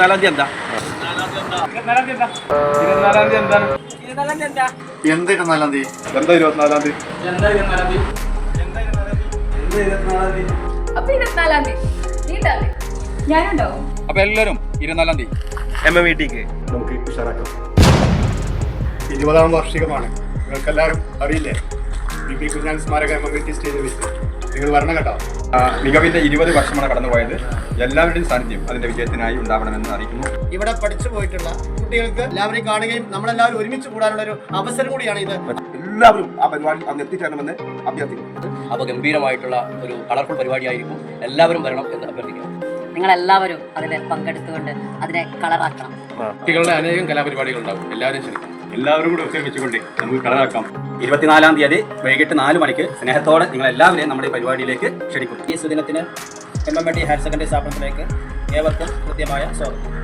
നാലാം തീയതി എന്താ? എന്താ ഇരുപത്തിനാലാം തീയതി? എന്താ ഇരുപത്തിനാലാം തീയതി? എന്താ ഇരുപത്തിനാലാം തീയതി. അപ്പൊ എല്ലാവരും ഇരുപത്തിനാലാം തീയതി. എം എം ഇ ടിക്ക് നമുക്ക് ഉഷാറാക്കാം. ഇരുപതാം വാർഷികമാണ്. നിങ്ങൾക്കെല്ലാവരും അറിയില്ലേ? ബി പി കുഞ്ഞാൻ സ്മാരക എം എം ടി സ്റ്റേജിൽ വെച്ച്. നിങ്ങൾ വരണം കേട്ടോ. മികവിന്റെ ഇരുപത് വർഷമാണ് കടന്നുപോയത്. എല്ലാവരുടെയും സാന്നിധ്യം അതിന്റെ വിജയത്തിനായി ഉണ്ടാവണമെന്ന് അറിയിക്കുന്നു. ഇവിടെ പഠിച്ചു പോയിട്ടുള്ള കുട്ടികൾക്ക് എല്ലാവരെയും കാണുകയും നമ്മളെല്ലാവരും ഒരുമിച്ച് കൂടാനുള്ള ഒരു അവസരം കൂടിയാണ് ഇത്. എല്ലാവരും ആ പരിപാടി അന്ന് എത്തിച്ചേരണമെന്ന് അഭ്യർത്ഥിക്കുന്നു. അപ്പോൾ ഗംഭീരമായിട്ടുള്ള ഒരു കളർഫുൾ പരിപാടിയായിരിക്കും. എല്ലാവരും വരണം എന്ന് അഭ്യർത്ഥിക്കുന്നു. നിങ്ങളെല്ലാവരും അതിനെ പങ്കെടുത്തുകൊണ്ട് അതിനെ കളറാക്കണം. കുട്ടികളുടെ അനേകം കലാപരിപാടികൾ ഉണ്ടാവും എല്ലാവരും ക്ഷണിക്കും എല്ലാവരും കൂടി ഒത്തൊരുമിച്ചുകൊണ്ട് നമുക്ക് കളറാക്കാം. ഇരുപത്തിനാലാം തീയതി വൈകിട്ട് നാല് മണിക്ക് സ്നേഹത്തോടെ നിങ്ങൾ എല്ലാവരെയും നമ്മുടെ പരിപാടിയിലേക്ക് ക്ഷണിക്കും ഈ സുദിനത്തിന് M M A T higher secondary സ്ഥാപനത്തിലേക്ക് ഏവർക്കും കൃത്യമായ സ്വാഗതം.